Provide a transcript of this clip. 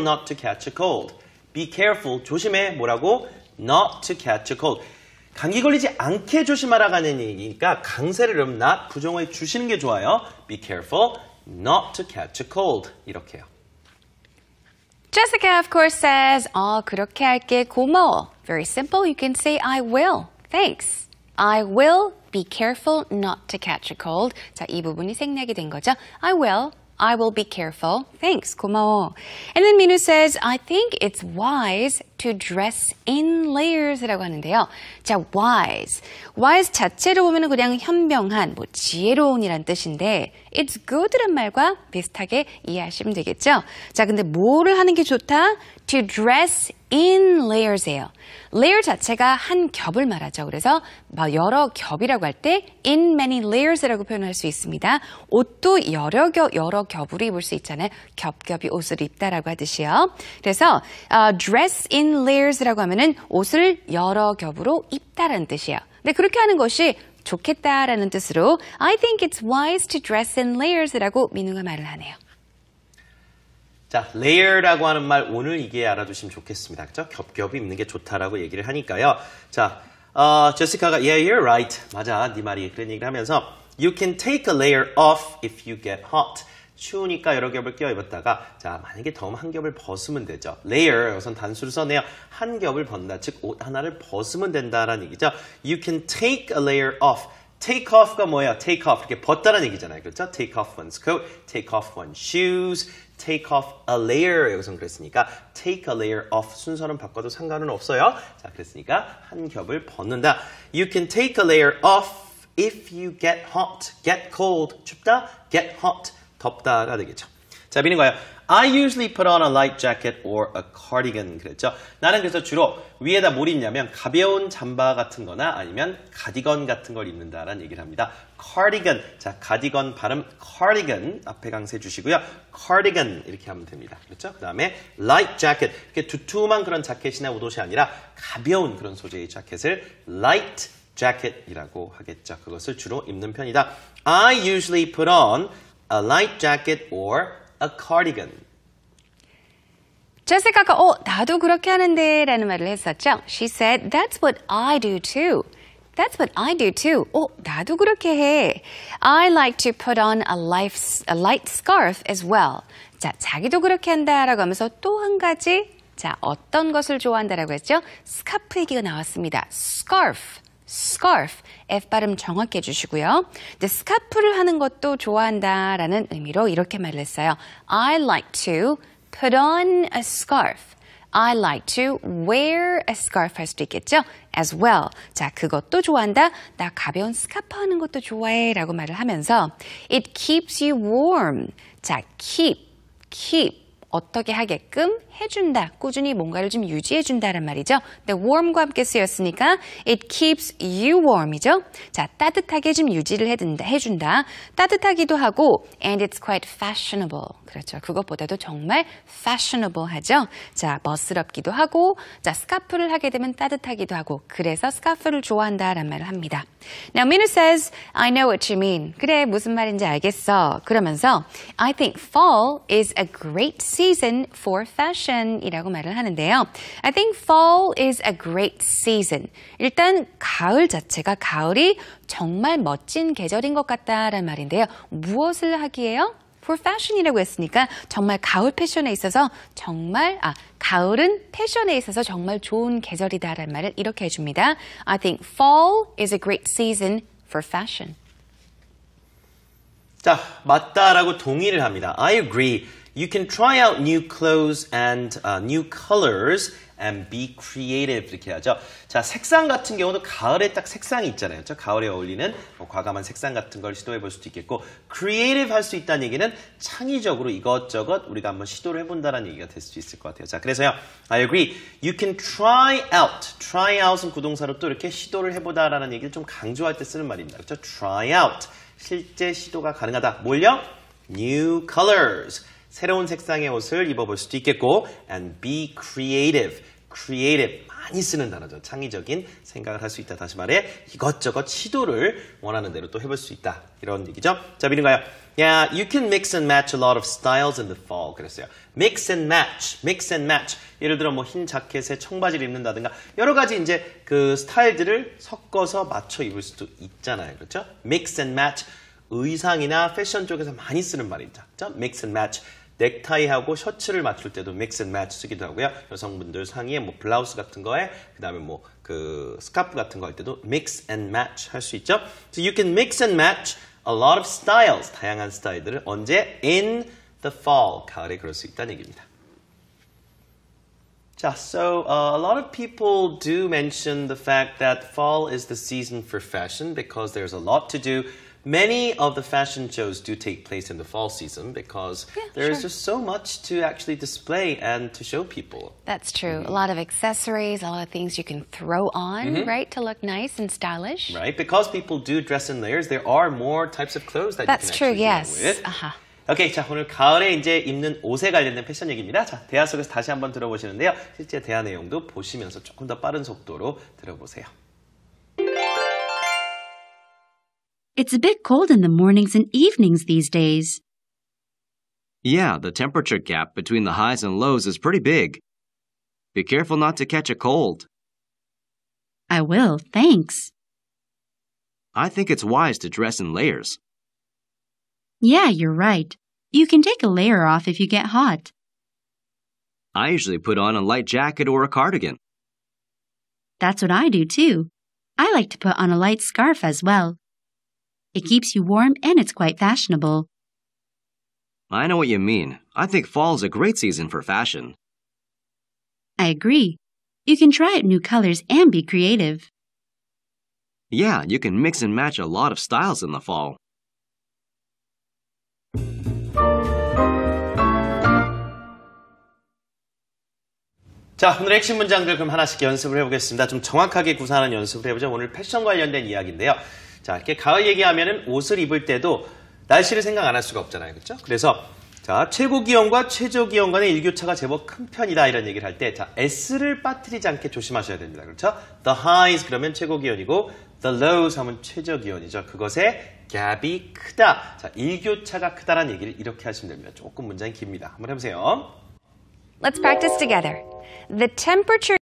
not to catch a cold. Be careful. 조심해. 뭐라고? Not to catch a cold. 감기 걸리지 않게 조심하라가는 얘기니까 강세를 그럼 not 부정어에 주시는 게 좋아요. Be careful not to catch a cold. 이렇게요. Jessica, of course, says, 어, 그렇게 할게 고마워. Very simple. You can say, I will. Thanks. I will be careful not to catch a cold. 자, 이 부분이 생략이 된 거죠. I will. I will be careful. Thanks. 고마워. And then Minu says, I think it's wise to dress in layers 라고 하는데요. 자, wise. wise 자체로 보면 그냥 현명한, 뭐, 지혜로운이란 뜻인데, it's good란 말과 비슷하게 이해하시면 되겠죠? 자, 근데 뭐를 하는 게 좋다? to dress in layers예요. layer 자체가 한 겹을 말하죠. 그래서 여러 겹이라고 할 때 in many layers라고 표현할 수 있습니다. 옷도 여러 겹 여러 겹으로 입을 수 있잖아요. 겹겹이 옷을 입다라고 하듯이요. 그래서 uh, dress in layers라고 하면은 옷을 여러 겹으로 입다라는 뜻이에요. 근데 그렇게 하는 것이 좋겠다라는 뜻으로 I think it's wise to dress in layers라고 민우가 말을 하네요. 자, layer라고 하는 말 오늘 이게 알아두시면 좋겠습니다. 그죠? 겹겹이 입는 게 좋다라고 얘기를 하니까요. 자, 어, 제시카가 yeah, you're right. 맞아, 네 말이 그런 얘기를 하면서 You can take a layer off if you get hot. 추우니까 여러 겹을 끼워 입었다가 자 만약에 더우면 한 겹을 벗으면 되죠. layer 우선 단수를 써내요. 한 겹을 벗는다. 즉 옷 하나를 벗으면 된다라는 얘기죠. You can take a layer off. take off가 뭐예요? take off 이렇게 벗다라는 얘기잖아요. 그렇죠? take off one's coat, take off one's shoes, take off a layer 여기서 그랬으니까 take a layer off 순서는 바꿔도 상관은 없어요. 자, 그랬으니까 한 겹을 벗는다. You can take a layer off if you get hot, get cold 춥다, get hot 덥다가 되겠죠. 자, 미는 거예요. I usually put on a light jacket or a cardigan 그랬죠. 나는 그래서 주로 위에다 뭘 입냐면 가벼운 잠바 같은 거나 아니면 가디건 같은 걸 입는다라는 얘기를 합니다. cardigan. 자, 가디건 발음 cardigan 앞에 강세 주시고요. cardigan 이렇게 하면 됩니다. 그렇죠? 그다음에 light jacket. 이렇게 두툼한 그런 자켓이나 옷옷이 아니라 가벼운 그런 소재의 자켓을 light jacket이라고 하겠죠. 그것을 주로 입는 편이다. I usually put on a light jacket or a cardigan. 제시카가 어 나도 그렇게 하는데 라는 말을 했었죠. She said that's what I do too. That's what I do too. 어 나도 그렇게 해. I like to put on a, life, a light scarf as well. 자 자기도 그렇게 한다라고 하면서 또 한 가지 자 어떤 것을 좋아한다라고 했죠? 스카프 얘기가 나왔습니다. scarf. Scarf. F 발음 정확히 해주시고요. 근데 스카프를 하는 것도 좋아한다 라는 의미로 이렇게 말을 했어요. I like to put on a scarf. I like to wear a scarf 할 수도 있겠죠? as well. 자, 그것도 좋아한다. 나 가벼운 스카프 하는 것도 좋아해. 라고 말을 하면서 it keeps you warm. 자, keep, keep. 어떻게 하게끔 해준다. 꾸준히 뭔가를 좀 유지해준다란 말이죠. 근데 warm과 함께 쓰였으니까 it keeps you warm이죠. 자, 따뜻하게 좀 유지를 해준다. 해준다. 따뜻하기도 하고 and it's quite fashionable. 그렇죠. 그것보다도 정말 fashionable 하죠. 자, 멋스럽기도 하고 자, 스카프를 하게 되면 따뜻하기도 하고 그래서 스카프를 좋아한다란 말을 합니다. Now, Mina says, I know what you mean. 그래, 무슨 말인지 알겠어. 그러면서 I think fall is a great season for fashion 이라고 말을 하는데요. I think fall is a great season. 일단 가을 자체가 가을이 정말 멋진 계절인 것 같다라는 말인데요. 무엇을 하기에요? for fashion이라고 했으니까 정말 가을 패션에 있어서 정말 아 가을은 패션에 있어서 정말 좋은 계절이다라는 말을 이렇게 해줍니다. I think fall is a great season for fashion. 자, 맞다라고 동의를 합니다. I agree. You can try out new clothes and uh, new colors and be creative 이렇게 하죠. 자, 색상 같은 경우도 가을에 딱 색상이 있잖아요. 저 가을에 어울리는 뭐 과감한 색상 같은 걸 시도해 볼 수도 있겠고 creative 할 수 있다는 얘기는 창의적으로 이것저것 우리가 한번 시도를 해 본다는 얘기가 될 수 있을 것 같아요. 자, 그래서요. I agree. You can try out. try out은 구동사로 또 이렇게 시도를 해 보다라는 얘기를 좀 강조할 때 쓰는 말입니다. 그렇죠? try out. 실제 시도가 가능하다. 뭘요? new colors. 새로운 색상의 옷을 입어볼 수도 있겠고 and be creative. creative 많이 쓰는 단어죠. 창의적인 생각을 할 수 있다. 다시 말해 이것저것 시도를 원하는 대로 또 해볼 수 있다. 이런 얘기죠. 자, 미는가요? Yeah, you can mix and match a lot of styles in the fall. 그랬어요. Mix and match, mix and match. 예를 들어 뭐 흰 자켓에 청바지를 입는다든가 여러 가지 이제 그 스타일들을 섞어서 맞춰 입을 수도 있잖아요. 그렇죠? Mix and match. 의상이나 패션 쪽에서 많이 쓰는 말이죠. 그렇죠? Mix and match. 넥타이하고 셔츠를 맞출 때도 mix and match 쓰기도 하고요. 여성분들 상의에 뭐 블라우스 같은 거에 그다음에 뭐 그 스카프 같은 거 할 때도 mix and match 할 수 있죠. So you can mix and match a lot of styles 다양한 스타일들을 언제 in the fall 가을에 그럴 수 있다는 얘기입니다. 자, so uh, a lot of people do mention the fact that fall is the season for fashion because there's a lot to do. Many of the fashion shows do take place in the fall season because Yeah, there's sure. just so much to actually display and to show people. That's true. A lot of accessories, a lot of things you can throw on, right, to look nice and stylish. Right? Because people do dress in layers, there are more types of clothes that That's you true, can actually yes. wear with. Uh-huh. 오케이, 자 오늘 가을에 이제 입는 옷에 관련된 패션 얘기입니다. 자 대화 속에서 다시 한번 들어보시는데요. 실제 대화 내용도 보시면서 조금 더 빠른 속도로 들어보세요. It's a bit cold in the mornings and evenings these days. Yeah, the temperature gap between the highs and lows is pretty big. Be careful not to catch a cold. I will, thanks. I think it's wise to dress in layers. Yeah, you're right. You can take a layer off if you get hot. I usually put on a light jacket or a cardigan. That's what I do too. I like to put on a light scarf as well. It keeps you warm and it's quite fashionable. I know what you mean. I think fall is a great season for fashion. I agree. You can try out new colors and be creative. Yeah, you can mix and match a lot of styles in the fall. 자, 오늘 핵심 문장들 그럼 하나씩 연습을 해보겠습니다. 좀 정확하게 구사하는 연습을 해보죠. 오늘 패션 관련된 이야기인데요. 자, 이렇게 가을 얘기하면은 옷을 입을 때도 날씨를 생각 안 할 수가 없잖아요. 그렇죠? 그래서 자, 최고 기온과 최저 기온 간의 일교차가 제법 큰 편이다 이런 얘기를 할 때 자, S를 빠뜨리지 않게 조심하셔야 됩니다. 그렇죠? The highs 그러면 최고 기온이고 the lows 하면 최저 기온이죠. 그것의 갭이 크다. 자, 일교차가 크다라는 얘기를 이렇게 하시면 됩니다. 조금 문장이 깁니다. 한번 해보세요. Let's practice together. The temperature